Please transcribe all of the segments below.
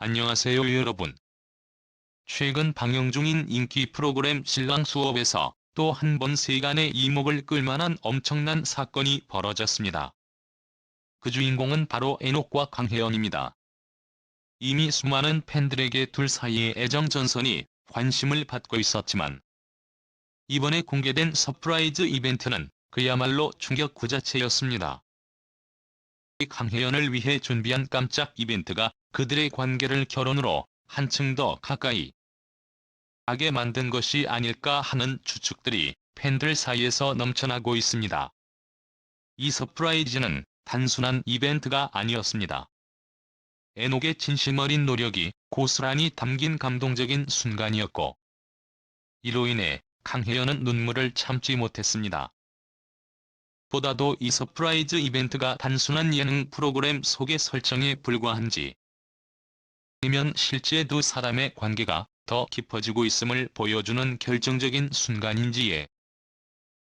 안녕하세요 여러분. 최근 방영 중인 인기 프로그램 신랑 수업에서 또 한 번 세간의 이목을 끌만한 엄청난 사건이 벌어졌습니다. 그 주인공은 바로 에녹과 강혜연입니다. 이미 수많은 팬들에게 둘 사이의 애정 전선이 관심을 받고 있었지만 이번에 공개된 서프라이즈 이벤트는 그야말로 충격 그 자체였습니다. 강혜연을 위해 준비한 깜짝 이벤트가 그들의 관계를 결혼으로 한층 더 가까이 하게 만든 것이 아닐까 하는 추측들이 팬들 사이에서 넘쳐나고 있습니다. 이 서프라이즈는 단순한 이벤트가 아니었습니다. 에녹의 진심 어린 노력이 고스란히 담긴 감동적인 순간이었고 이로 인해 강혜연은 눈물을 참지 못했습니다. 보다도 이 서프라이즈 이벤트가 단순한 예능 프로그램 속의 설정에 불과한지 아니면 실제 두 사람의 관계가 더 깊어지고 있음을 보여주는 결정적인 순간인지에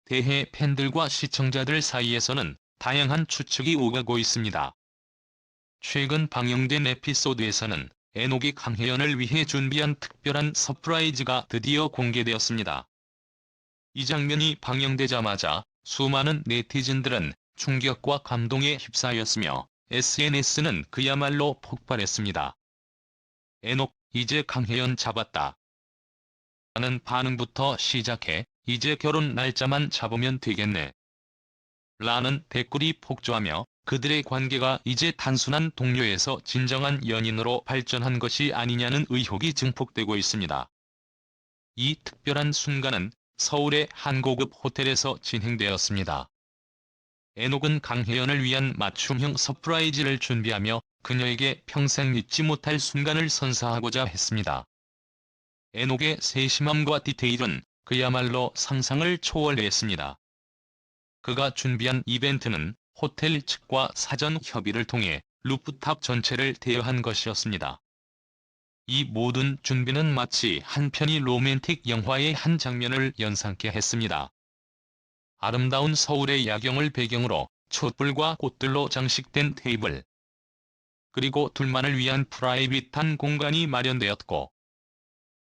대해 팬들과 시청자들 사이에서는 다양한 추측이 오가고 있습니다. 최근 방영된 에피소드에서는 에녹이 강혜연을 위해 준비한 특별한 서프라이즈가 드디어 공개되었습니다. 이 장면이 방영되자마자 수많은 네티즌들은 충격과 감동에 휩싸였으며 SNS는 그야말로 폭발했습니다. 에녹, 이제 강혜연 잡았다. 라는 반응부터 시작해 이제 결혼 날짜만 잡으면 되겠네. 라는 댓글이 폭주하며 그들의 관계가 이제 단순한 동료에서 진정한 연인으로 발전한 것이 아니냐는 의혹이 증폭되고 있습니다. 이 특별한 순간은 서울의 한 고급 호텔에서 진행되었습니다. 에녹은 강혜연을 위한 맞춤형 서프라이즈를 준비하며 그녀에게 평생 잊지 못할 순간을 선사하고자 했습니다. 에녹의 세심함과 디테일은 그야말로 상상을 초월했습니다. 그가 준비한 이벤트는 호텔 측과 사전 협의를 통해 루프탑 전체를 대여한 것이었습니다. 이 모든 준비는 마치 한 편의 로맨틱 영화의 한 장면을 연상케 했습니다. 아름다운 서울의 야경을 배경으로 촛불과 꽃들로 장식된 테이블, 그리고 둘만을 위한 프라이빗한 공간이 마련되었고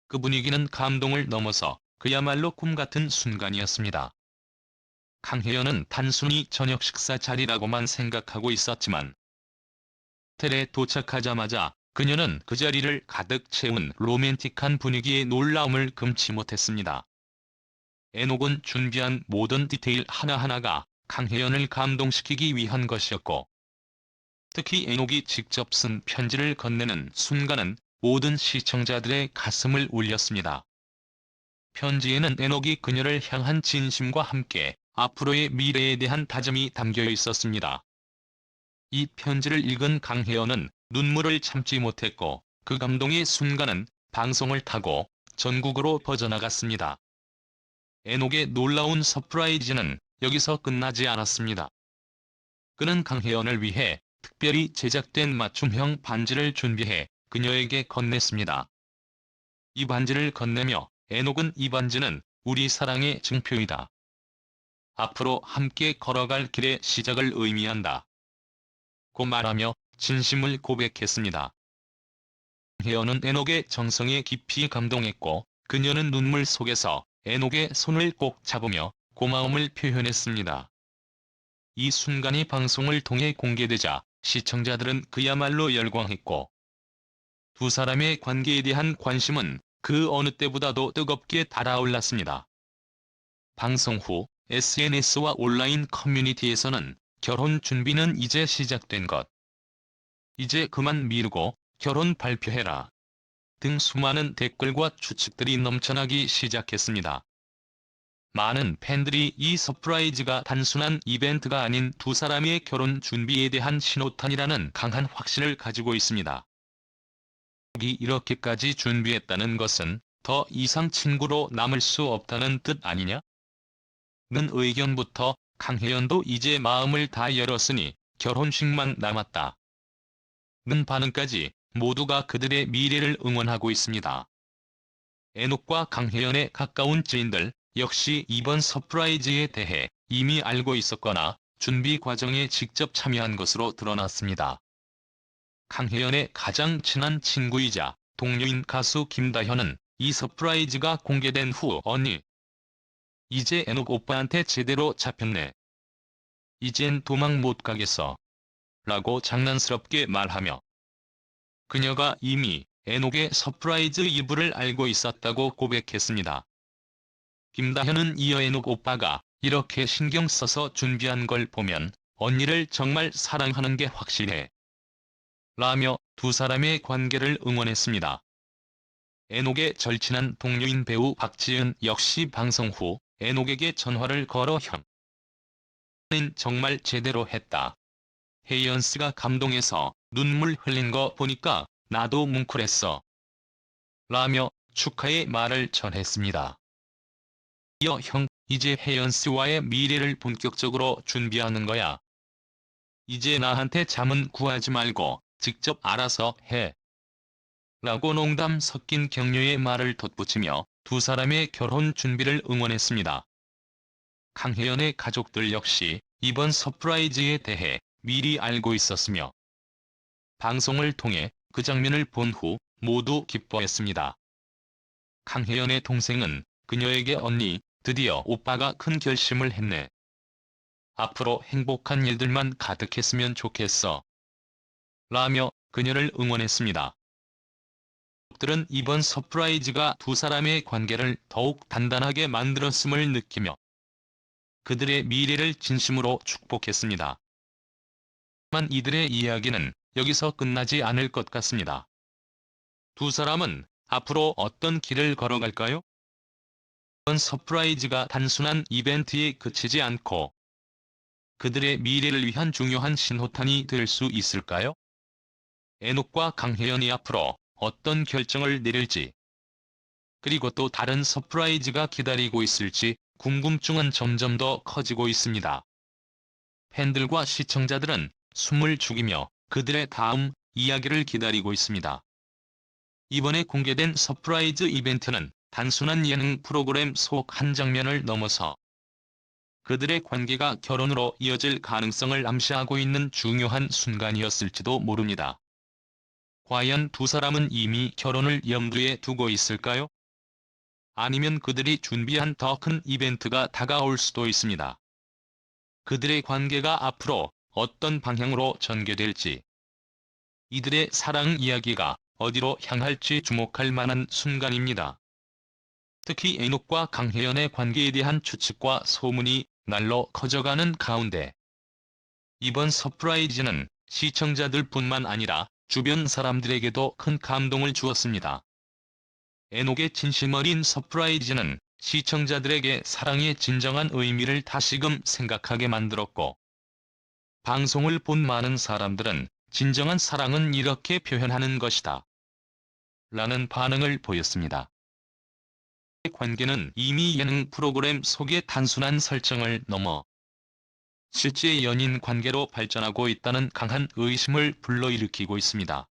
그 분위기는 감동을 넘어서 그야말로 꿈같은 순간이었습니다. 강혜연은 단순히 저녁 식사 자리라고만 생각하고 있었지만 호텔에 도착하자마자 그녀는 그 자리를 가득 채운 로맨틱한 분위기의 놀라움을 금치 못했습니다. 에녹은 준비한 모든 디테일 하나하나가 강혜연을 감동시키기 위한 것이었고 특히 에녹이 직접 쓴 편지를 건네는 순간은 모든 시청자들의 가슴을 울렸습니다. 편지에는 에녹이 그녀를 향한 진심과 함께 앞으로의 미래에 대한 다짐이 담겨 있었습니다. 이 편지를 읽은 강혜연은 눈물을 참지 못했고 그 감동의 순간은 방송을 타고 전국으로 퍼져나갔습니다. 에녹의 놀라운 서프라이즈는 여기서 끝나지 않았습니다. 그는 강혜연을 위해 특별히 제작된 맞춤형 반지를 준비해 그녀에게 건넸습니다. 이 반지를 건네며 에녹은 이 반지는 우리 사랑의 증표이다. 앞으로 함께 걸어갈 길의 시작을 의미한다. 고 말하며 진심을 고백했습니다. 혜연은 에녹의 정성에 깊이 감동했고 그녀는 눈물 속에서 에녹의 손을 꼭 잡으며 고마움을 표현했습니다. 이 순간이 방송을 통해 공개되자 시청자들은 그야말로 열광했고 두 사람의 관계에 대한 관심은 그 어느 때보다도 뜨겁게 달아올랐습니다. 방송 후 SNS와 온라인 커뮤니티에서는 결혼 준비는 이제 시작된 것. 이제 그만 미루고 결혼 발표해라. 등 수많은 댓글과 추측들이 넘쳐나기 시작했습니다. 많은 팬들이 이 서프라이즈가 단순한 이벤트가 아닌 두 사람의 결혼 준비에 대한 신호탄이라는 강한 확신을 가지고 있습니다. 이 이렇게까지 준비했다는 것은 더 이상 친구로 남을 수 없다는 뜻 아니냐? 는 의견부터 강혜연도 이제 마음을 다 열었으니 결혼식만 남았다. 는 반응까지 모두가 그들의 미래를 응원하고 있습니다. 에녹과 강혜연의 가까운 지인들 역시 이번 서프라이즈에 대해 이미 알고 있었거나 준비 과정에 직접 참여한 것으로 드러났습니다. 강혜연의 가장 친한 친구이자 동료인 가수 김다현은 이 서프라이즈가 공개된 후 언니. 이제 애녹 오빠한테 제대로 잡혔네. 이젠 도망 못 가겠어. 라고 장난스럽게 말하며 그녀가 이미 애녹의 서프라이즈 이불을 알고 있었다고 고백했습니다. 김다현은 이어 애녹 오빠가 이렇게 신경 써서 준비한 걸 보면 언니를 정말 사랑하는 게 확실해. 라며 두 사람의 관계를 응원했습니다. 애녹의 절친한 동료인 배우 박지은 역시 방송 후 애녹에게 전화를 걸어 형. 는 정말 제대로 했다. 혜연스가 감동해서 눈물 흘린 거 보니까 나도 뭉클했어. 라며 축하의 말을 전했습니다. 이어 형, 이제 혜연스와의 미래를 본격적으로 준비하는 거야. 이제 나한테 잠은 구하지 말고 직접 알아서 해. 라고 농담 섞인 격려의 말을 덧붙이며 두 사람의 결혼 준비를 응원했습니다. 강혜연의 가족들 역시 이번 서프라이즈에 대해 미리 알고 있었으며 방송을 통해 그 장면을 본 후 모두 기뻐했습니다. 강혜연의 동생은 그녀에게 언니, 드디어 오빠가 큰 결심을 했네. 앞으로 행복한 일들만 가득했으면 좋겠어. 라며 그녀를 응원했습니다. 들은 이번 서프라이즈가 두 사람의 관계를 더욱 단단하게 만들었음을 느끼며 그들의 미래를 진심으로 축복했습니다. 하지만 이들의 이야기는 여기서 끝나지 않을 것 같습니다. 두 사람은 앞으로 어떤 길을 걸어갈까요? 이번 서프라이즈가 단순한 이벤트에 그치지 않고 그들의 미래를 위한 중요한 신호탄이 될 수 있을까요? 애녹과 강혜연이 앞으로 어떤 결정을 내릴지 그리고 또 다른 서프라이즈가 기다리고 있을지 궁금증은 점점 더 커지고 있습니다. 팬들과 시청자들은 숨을 죽이며 그들의 다음 이야기를 기다리고 있습니다. 이번에 공개된 서프라이즈 이벤트는 단순한 예능 프로그램 속 한 장면을 넘어서 그들의 관계가 결혼으로 이어질 가능성을 암시하고 있는 중요한 순간이었을지도 모릅니다. 과연 두 사람은 이미 결혼을 염두에 두고 있을까요? 아니면 그들이 준비한 더 큰 이벤트가 다가올 수도 있습니다. 그들의 관계가 앞으로 어떤 방향으로 전개될지, 이들의 사랑 이야기가 어디로 향할지 주목할 만한 순간입니다. 특히 애녹과 강혜연의 관계에 대한 추측과 소문이 날로 커져가는 가운데 이번 서프라이즈는 시청자들 뿐만 아니라 주변 사람들에게도 큰 감동을 주었습니다. 애녹의 진심 어린 서프라이즈는 시청자들에게 사랑의 진정한 의미를 다시금 생각하게 만들었고 방송을 본 많은 사람들은 진정한 사랑은 이렇게 표현하는 것이다. 라는 반응을 보였습니다. 관계는 이미 예능 프로그램 속의 단순한 설정을 넘어 실제 연인 관계로 발전하고 있다는 강한 의심을 불러일으키고 있습니다.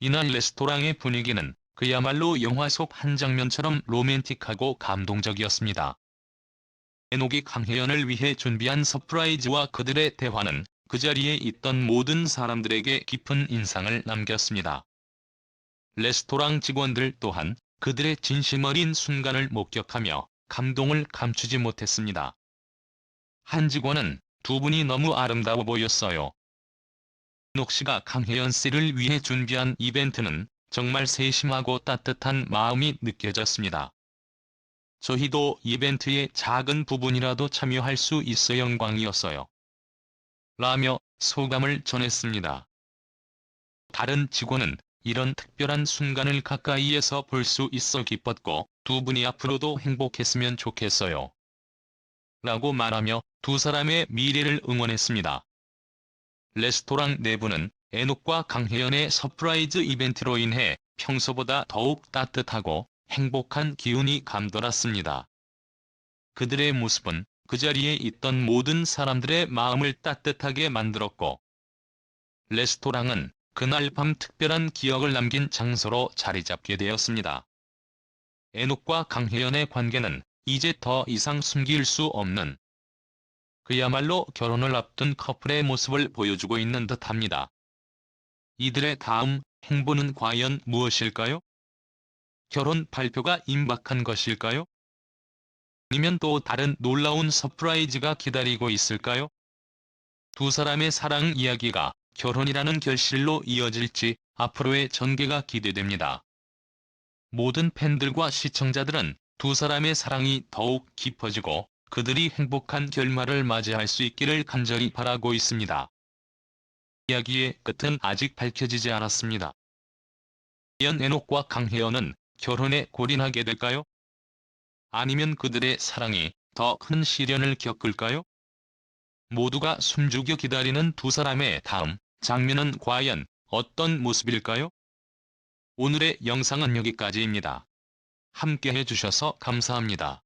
이날 레스토랑의 분위기는 그야말로 영화 속 한 장면처럼 로맨틱하고 감동적이었습니다. 애녹이 강혜연을 위해 준비한 서프라이즈와 그들의 대화는 그 자리에 있던 모든 사람들에게 깊은 인상을 남겼습니다. 레스토랑 직원들 또한 그들의 진심 어린 순간을 목격하며 감동을 감추지 못했습니다. 한 직원은 두 분이 너무 아름다워 보였어요. 녹 씨가 강혜연 씨를 위해 준비한 이벤트는 정말 세심하고 따뜻한 마음이 느껴졌습니다. 저희도 이벤트의 작은 부분이라도 참여할 수 있어 영광이었어요. 라며 소감을 전했습니다. 다른 직원은 이런 특별한 순간을 가까이에서 볼 수 있어 기뻤고 두 분이 앞으로도 행복했으면 좋겠어요. 라고 말하며 두 사람의 미래를 응원했습니다. 레스토랑 내부는 애녹과 강혜연의 서프라이즈 이벤트로 인해 평소보다 더욱 따뜻하고 행복한 기운이 감돌았습니다. 그들의 모습은 그 자리에 있던 모든 사람들의 마음을 따뜻하게 만들었고 레스토랑은 그날 밤 특별한 기억을 남긴 장소로 자리 잡게 되었습니다. 애녹과 강혜연의 관계는 이제 더 이상 숨길 수 없는 그야말로 결혼을 앞둔 커플의 모습을 보여주고 있는 듯합니다. 이들의 다음 행보는 과연 무엇일까요? 결혼 발표가 임박한 것일까요? 아니면 또 다른 놀라운 서프라이즈가 기다리고 있을까요? 두 사람의 사랑 이야기가 결혼이라는 결실로 이어질지 앞으로의 전개가 기대됩니다. 모든 팬들과 시청자들은 두 사람의 사랑이 더욱 깊어지고 그들이 행복한 결말을 맞이할 수 있기를 간절히 바라고 있습니다. 이야기의 끝은 아직 밝혀지지 않았습니다. 과연 에녹과 강혜연은 결혼에 골인하게 될까요? 아니면 그들의 사랑이 더 큰 시련을 겪을까요? 모두가 숨죽여 기다리는 두 사람의 다음 장면은 과연 어떤 모습일까요? 오늘의 영상은 여기까지입니다. 함께 해주셔서 감사합니다.